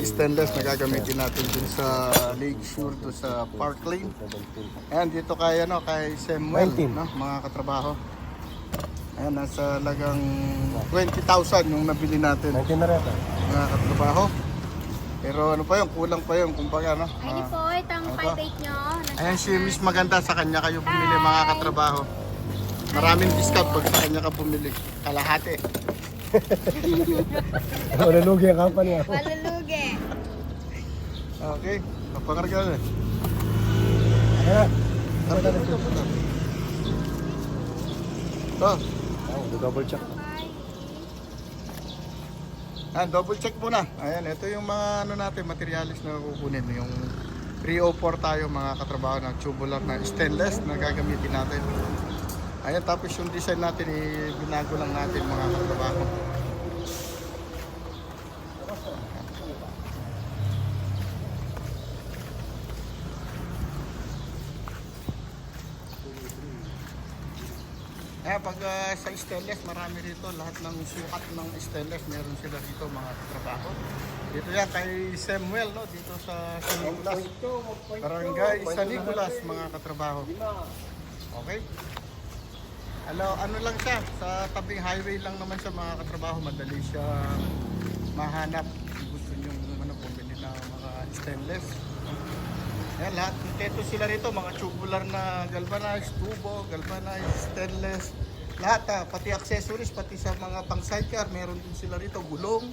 stainless na gagamitin natin dun sa Lakeshore to sa Park Lane. Ayan, dito kay ano, kay Samuel, 19. no, mga katrabaho. Ayan, nasa lagang 20,000 yung nabili natin, Natin na rin mga katrabaho. Pero ano pa yun, kulang pa yun, kumbaga, no? Ay, di Ah, po, itong Ano ba? 5-8 nyo. Ayan si Miss Maganda, sa kanya kayo bumili mga katrabaho. Maraming discount pag sa kanya ka bumili. Kalahati. Malulugi ang company ah. Malulugi. Okay, kapangarga na. Ayan. Ano ito, ito, ito. Oh, double check. Ayan, double check muna. Ayan, ito yung mga ano natin, materialis na kukunin. Yung 304 tayo mga katrabaho ng tubular na stainless na gagamitin natin. Ayan, tapos yung design natin, eh, binago lang natin mga katrabaho. Eh, pag ah, sa stainless, marami rito. Lahat ng sukat ng stainless, meron sila dito mga katrabaho. Dito yan kay Samuel, no? Dito sa San Nicolas. Barangay San Nicolas, mga katrabaho. Okay? Ano, ano lang siya, sa tabing highway lang naman siya mga katrabaho. Madali siya mahanap. Gusto nyo ano, bumili ng mga stainless. Ayan, lahat. Kompleto sila rito, mga tubular na galvanized, tubo, galvanized, stainless. Lahat, ah, pati accessories, pati sa mga pang sidecar, meron din sila rito, gulong,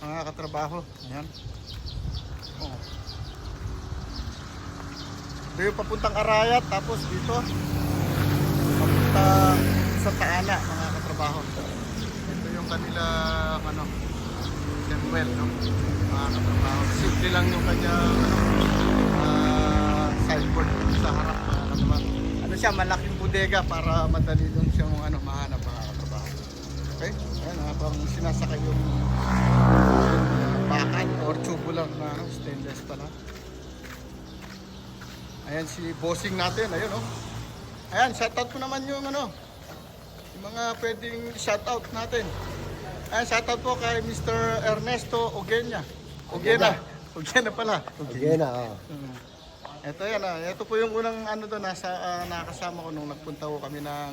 mga katrabaho. Ayan. Oh. Ito yung papuntang Arayat, tapos dito, papunta sa Taala, mga katrabaho. Ito yung kanila, ano, Samuel, no? mga katrabaho. Simple lang yung kanya, ano, ah, sideboard sa harap mga katrabaho. Ano siya, malaking bodega para madali dun siyang ano, mahanap mga katrabaho. Okay? Ayan, habang sinasakay yung bakal or tubular na ano, stainless pala. Ayan si bossing natin, ayun oh. Ayan, shoutout ko naman yung ano, yung mga pwedeng shoutout natin. Ayan, shoutout po kay Mr. Ernesto Ogenya. Ogena. Ogena pala. Again na, oh. Ito yan ah. Ito po yung unang ano doon nasa ah, nakasama ko nung nagpunta ko kami ng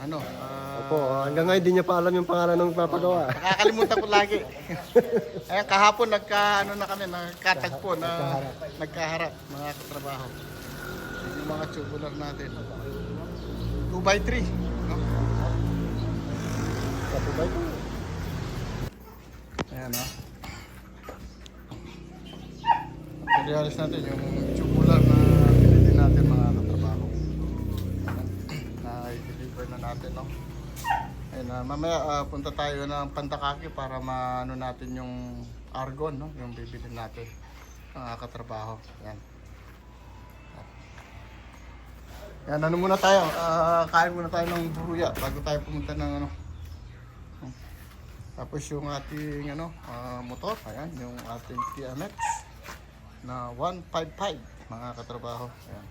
ano, ah, Opo, hanggang ngayon di niya pa alam yung pangalan ng papagawa. Nakakalimutan ko lagi. Ayan, kahapon nagka ano na kami, nagkatagpo na nagkaharap mga katrabaho. Yun Yung mga tubular natin. 2 by 3 no? Ayan o. Materialis natin yung tubular na pinili natin mga katrabaho. Na i-deliver na natin no. Ayun, ah, mamaya ah, punta tayo ng Pandakaki para maano natin yung argon no, yung bibili natin mga katrabaho. Yan. Yan, ano muna tayo? Ah, kain muna tayo ng buruya bago tayo pumunta ng ano, tapos yung ating ano, ah, motor, ayan, yung ating TMX na 155 mga katrabaho. Ayan.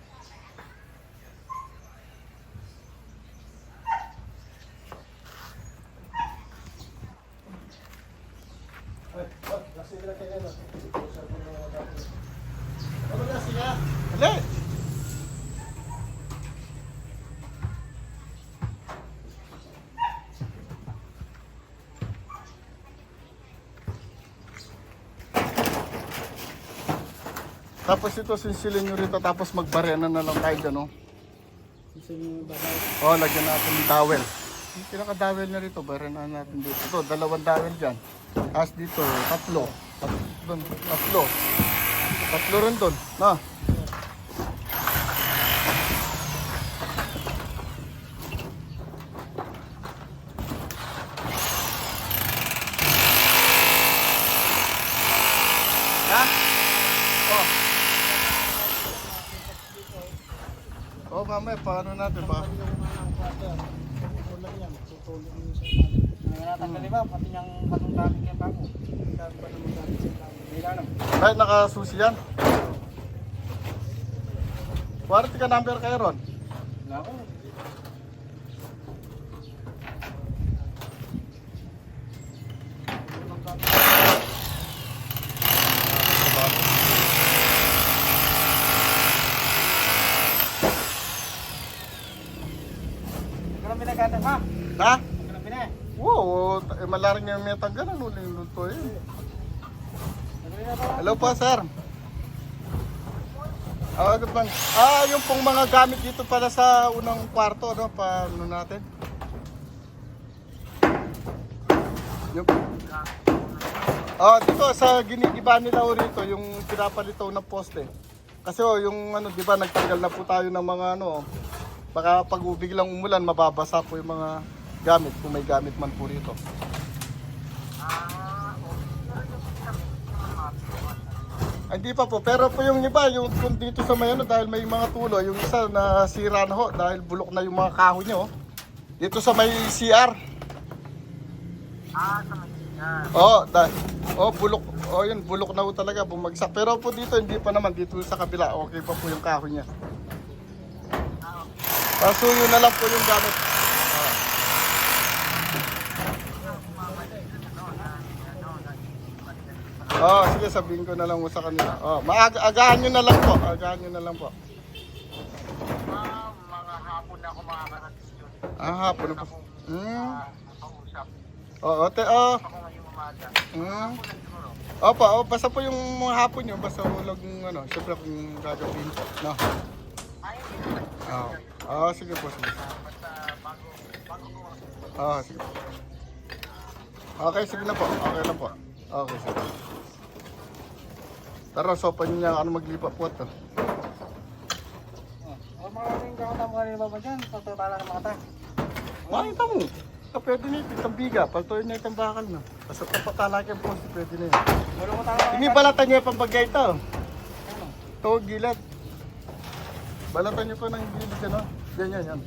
Ano na siya? Dali! Tapos ito, sinsilin nyo rito, tapos magbarena na lang tayo dyan, no? Oh, lagyan natin ng towel. Yung pinaka-dowel na rito, na natin dito. Ito, dalawang dowel dyan. Tapos dito, tatlo. Tat- Doon, tatlo. Tatlo rin doon. Na. Ha? Oh. Oh, mamaya, paano natin ba? Tanggalin ba? Pati niyang patong daming kaya bago. Dami pa naman dami sa dami. May lanam. Ay, nakasusi yan. Warranty ka number kayo ron. Wala. Ikaw lang pinagkatan ha? Ha? Ikaw lang pinag. Wow, eh, malaring yung may tanggalan. Uling luto eh. Tanggalin na ba? Hello po, sir. Ah, good bang. Ah, yung pong mga gamit dito pala sa unang kwarto, no? Paano natin? Yung... Ah, dito sa ginigiba nila o rito, yung pinapalitaw na poste. Kasi oh, yung ano, di ba, nagtanggal na po tayo ng mga ano, baka pag biglang umulan, mababasa po yung mga gamit, kung may gamit man po rito. Ay, Hindi pa po, pero po yung iba, yung kung dito sa may ano, dahil may mga tulo, yung isa na sira na ho, dahil bulok na yung mga kahoy niya, oh. Dito sa may CR. Ah, sa may yan. Oh, dahil, oh, bulok, oh yun, bulok na ho talaga, bumagsak. Pero po dito, hindi pa naman, dito sa kabila, okay pa po yung kahoy niya. Kaso yun na lang po yung gamit. Oh, sige, sabihin ko na lang mo sa kanila. Oh, maaga-agahan nyo na lang po. Agahan nyo na lang po. Ah, mga hapon na ako makakarating yun. Ah, hapon na po. Hmm. Kausap. Oo, te, oh. Ako ngayong umaga. Hmm. Lang. Opa, oh, basta po yung mga hapon nyo, basta huwag yung ano, siyempre kung gagawin po. No. Ay. Oo. Oh. sige po, sige. Basta bago, bago ko. Oo, sige po. Okay, sige na po. Okay na po. Okay, sige. Tara, sopan niya ano maglipa po ito. Oh, maraming kakata mo kanina ba dyan? Patutala ng mga ta. Makita mo. Ah, pwede na ito, itong biga. Na itong bakal na. Basta papatalaki po, pwede na yun. Wala ko talaga. Hindi balatan niya pang bagay ito. Ito, gilid. Balatan niyo pa ng gilid yan, no? Yan, yan, yan.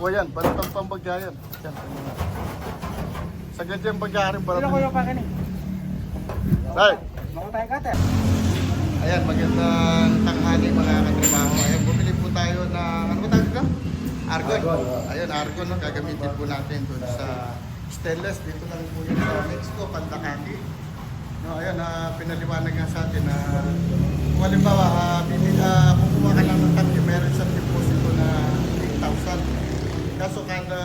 O yan, balatan pang bagay yan. Yan, yan. Sagad yung bagay rin Sino balatan. ko yung pakin eh? Right. Makutay cutter. Ayan, magandang tanghali mga katrabaho. Ayan, bumili po tayo na, ano ba tawag ka? Argon. Argon. Ayun, argon, no? gagamitin po natin doon sa stainless. Dito lang po yun sa Mexico, Pandakaki. No, ayan, na pinaliwanag nga sa atin na kung halimbawa, uh, bibili, ah, kukuha ka lang ng tanke, meron sa deposito na 8,000. Kaso kada,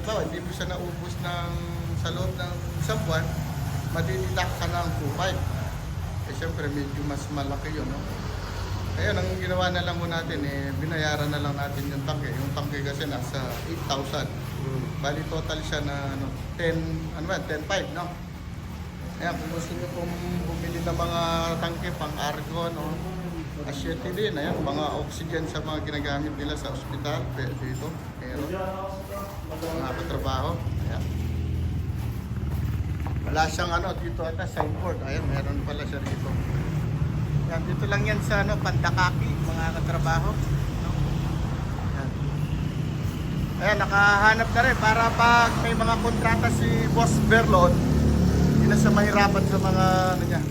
halimbawa, hindi mo siya naubos ng, sa loob ng isang buwan, madididak ka ng 2,500. Syempre medyo mas malaki yun, no? Kaya ang ginawa na lang mo natin, eh, binayaran na lang natin yung tangke. Yung tangke kasi nasa 8,000. Bali total siya na ano, 10, ano ba, 10,500, no? Kaya kung gusto niyo pong bumili ng mga tangke pang argon o asyete din, ayan, mga oxygen sa mga ginagamit nila sa ospital, pwede dito, meron. Mga katrabaho, ayan. Wala siyang ano, dito ata signboard. Ayun, meron pala siya dito. Yan, dito lang yan sa ano, Pandakaki, mga katrabaho. No? Yan. Ayan, nakahanap na rin para pag may mga kontrata si Boss Berlon, hindi na siya mahirapan sa mga ano niya,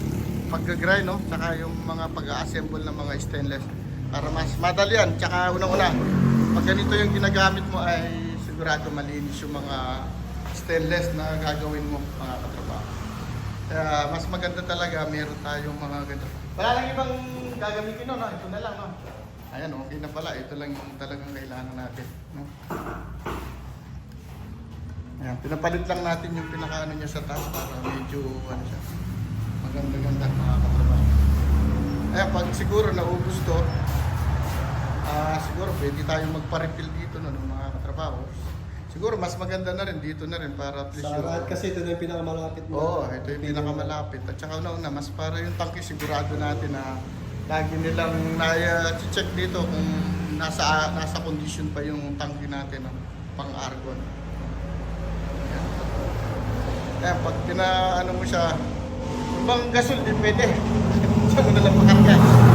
pag-grind, no? Tsaka yung mga pag-assemble ng mga stainless. Para mas madali yan. Tsaka unang-una, pag ganito yung ginagamit mo ay sigurado malinis yung mga stainless na gagawin mo mga katrabaho. Kaya mas maganda talaga meron tayong mga ganito. Wala lang ibang gagamitin no, no? ito na lang. No? Ayan, okay na pala. Ito lang yung talagang kailangan natin. No? Ayan, pinapalit lang natin yung pinakaano niya sa taas para medyo ano siya. Maganda-ganda mga katrabaho. Ayan, pag siguro naubos to, ah siguro pwede tayong magpa-refill dito no, ng mga katrabaho. Siguro mas maganda na rin dito na rin para at least Sa yung- Arad kasi ito na yung pinakamalapit mo. Oo, ito yung pinakamalapit. At saka una-una, mas para yung tangke sigurado natin na lagi nilang na-check dito kung nasa nasa condition pa yung tangke natin no? pang-argon. Kaya pag pinaano mo siya, kung bang gasol din pwede. Diyan mo nalang makarga.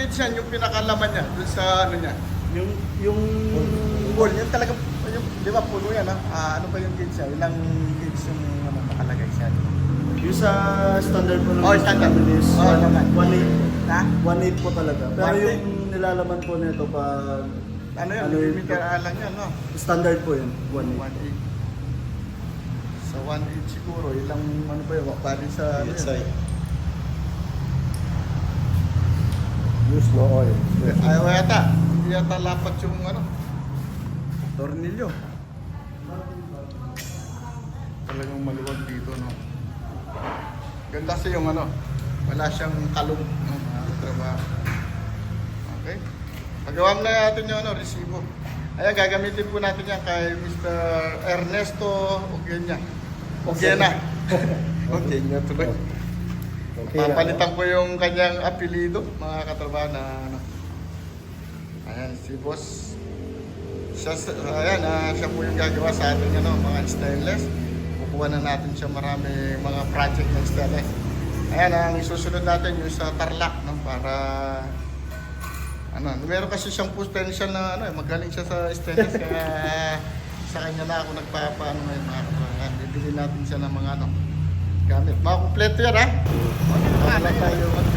Yung gauge yan, yung pinakalaman niya, dun sa ano niya? Yung, yung, Goal, yan talaga, yung, di ba puno yan ha? Ah, ano ba yung gauge siya? Ilang gauge yung ano, nakalagay siya? yung sa standard po ng Oh, standard. is Oh, naman. 1.8 Ha? 1.8 po talaga. Pero 1.8. yung nilalaman po nito pag Ano yun? Ano yun? millimeter alang yan, no? standard po yun, 1.8. 1.8. Sa 1.8 siguro, ilang ano ba yun? Bali sa... ano yun? Use no oil. Ayaw yata. Hindi yata lapat yung ano. Tornilyo. Talagang maluwag dito, no? Ganda kasi yung ano, wala siyang kalong no, mga trabaho. Okay? Pagawa na natin yung ano, resibo. Ayan, gagamitin po natin yan kay Mr. Ernesto Ogenya. Ogena. Ogenya tuloy. Okay. Papalitan ko yung kanyang apelido, mga katrabaho na ano. Ayan, si boss. Siya, ayan, ah, siya po yung gagawa sa ating ano, mga stainless. Kukuha na natin siya marami mga project ng stainless. Ayan, ang isusunod natin yung sa Tarlac, no, para ano, meron kasi siyang potential na ano, eh, magaling siya sa stainless kaya sa kanya na ako nagpapaano ngayon mga katrabaho. Bibili natin siya ng mga ano, gamit. Mga kumpleto yan ha. Wala tayo. Mali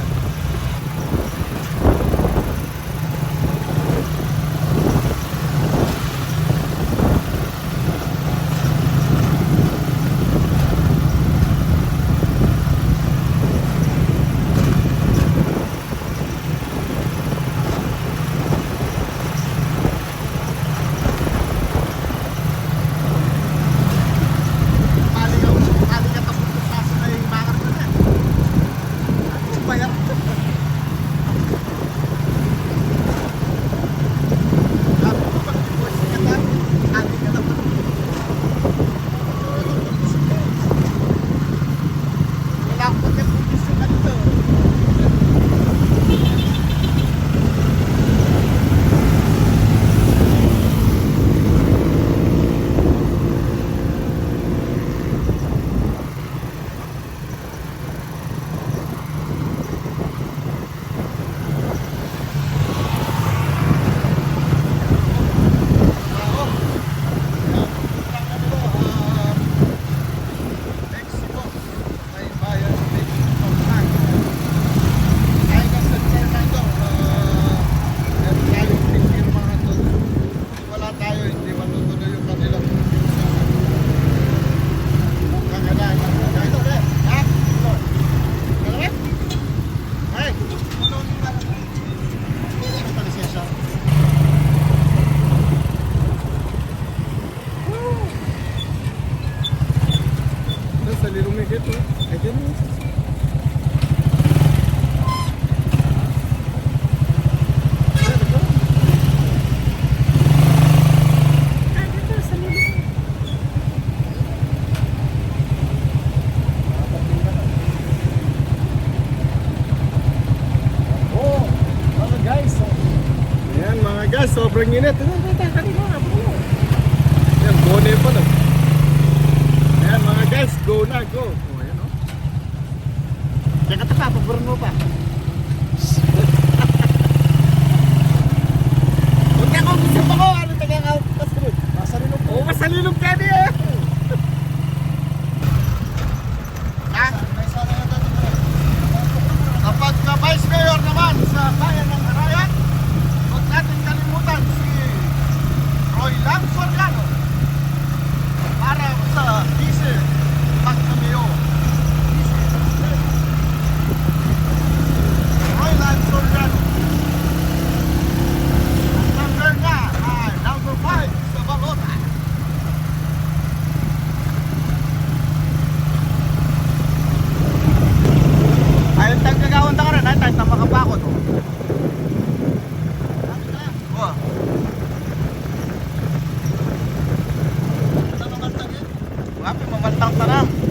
ഇറങ്ങിയത് എത്ര pantang tanam.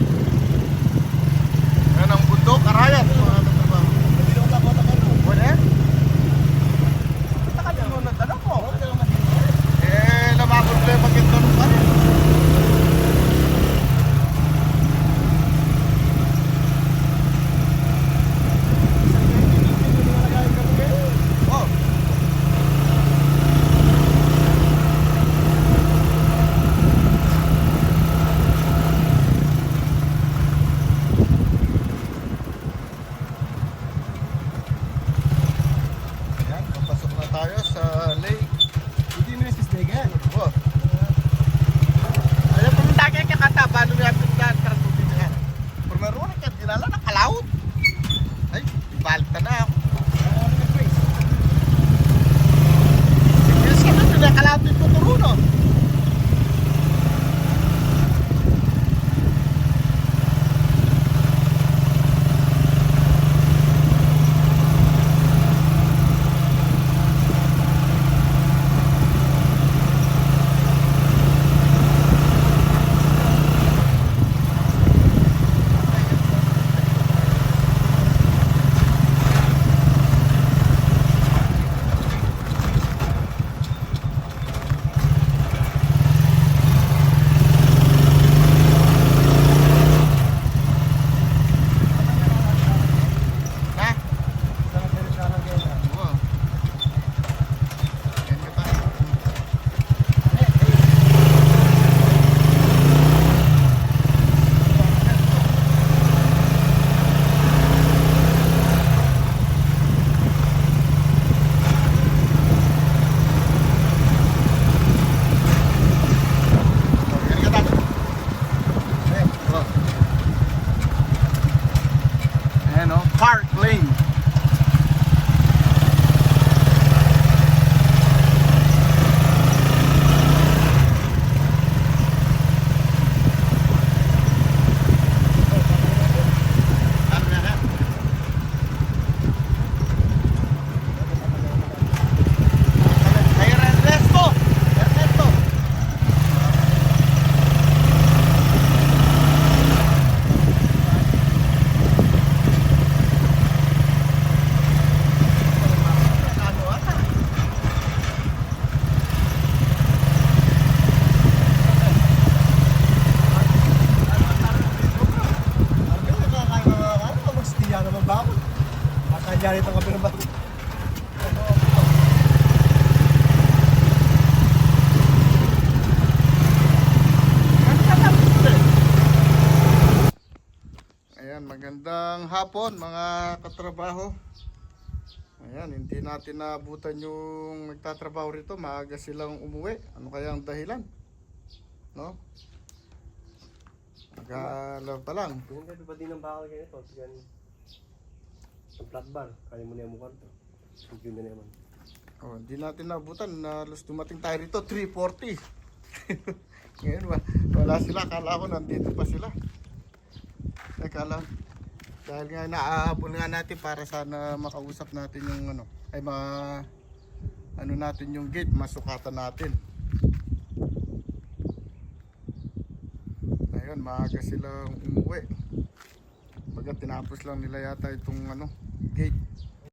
Hapon mga katrabaho. Ayan, hindi natin naabutan yung nagtatrabaho rito. Maaga silang umuwi. Ano kaya ang dahilan? No? Nag-aalaw pa lang. Yung kayo pa din ng bakal kayo ito. Tigan. Ang flat bar. Kaya mo na yung mukha ito. Yun na naman. Oh, hindi natin naabutan. Nalos dumating tayo rito, 3.40. Ngayon, wa- wala sila. Kala ko nandito pa sila. Teka lang. Dahil nga naahabol nga natin para sana makausap natin yung ano, ay ma ano natin yung gate, masukatan natin. Ayun, maaga silang umuwi. Baga tinapos lang nila yata itong ano, gate.